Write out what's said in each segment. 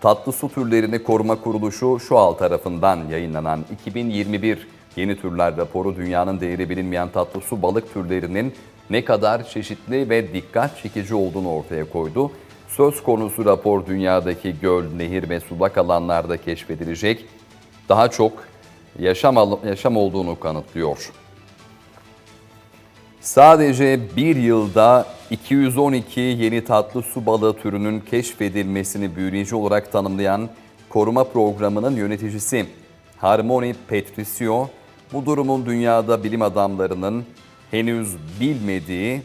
Tatlı su türlerini koruma kuruluşu şu al tarafından yayınlanan 2021 yeni türler raporu dünyanın değeri bilinmeyen tatlı su balık türlerinin ne kadar çeşitli ve dikkat çekici olduğunu ortaya koydu. Söz konusu rapor dünyadaki göl, nehir ve sulak alanlarda keşfedilecek daha çok yaşam, yaşam olduğunu kanıtlıyor. Sadece bir yılda 212 yeni tatlı su balığı türünün keşfedilmesini büyüleyici olarak tanımlayan koruma programının yöneticisi Harmony Patricio, bu durumun dünyada bilim adamlarının henüz bilmediği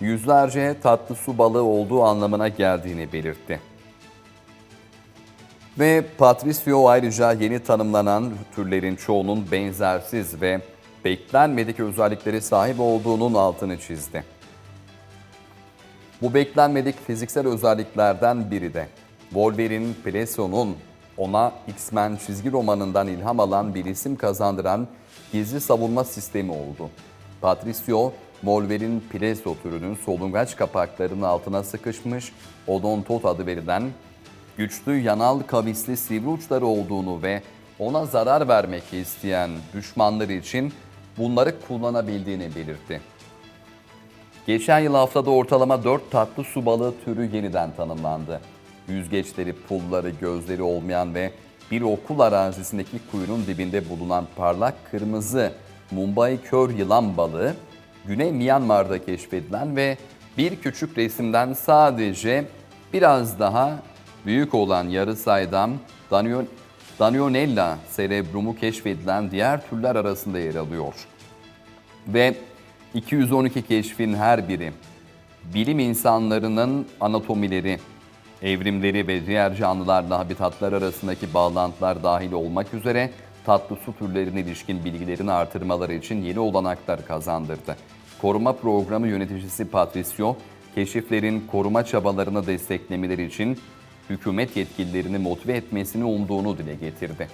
yüzlerce tatlı su balığı olduğu anlamına geldiğini belirtti. Ve Patricio ayrıca yeni tanımlanan türlerin çoğunun benzersiz ve beklenmedik özellikleri sahip olduğunun altını çizdi. Bu beklenmedik fiziksel özelliklerden biri de Wolverine Plesso'nun ona X-Men çizgi romanından ilham alan bir isim kazandıran gizli savunma sistemi oldu. Patricio, Wolverine Plesso türünün solungaç kapaklarının altına sıkışmış odontot adı verilen güçlü yanal kavisli sivri uçları olduğunu ve ona zarar vermek isteyen düşmanları için bunları kullanabildiğini belirtti. Geçen yıl haftada ortalama 4 tatlı su balığı türü yeniden tanımlandı. Yüzgeçleri, pulları, gözleri olmayan ve bir okul arazisindeki kuyunun dibinde bulunan parlak kırmızı Mumbai kör yılan balığı, Güney Myanmar'da keşfedilen ve bir küçük resimden sadece biraz daha büyük olan yarı saydam Danio- Danionella cerebrumu keşfedilen diğer türler arasında yer alıyor ve 212 keşfin her biri bilim insanlarının anatomileri, evrimleri ve diğer canlılarla habitatlar arasındaki bağlantılar dahil olmak üzere tatlı su türlerine ilişkin bilgilerini artırmaları için yeni olanaklar kazandırdı. Koruma programı yöneticisi Patricio, keşiflerin koruma çabalarını desteklemeleri için hükümet yetkililerini motive etmesini umduğunu dile getirdi.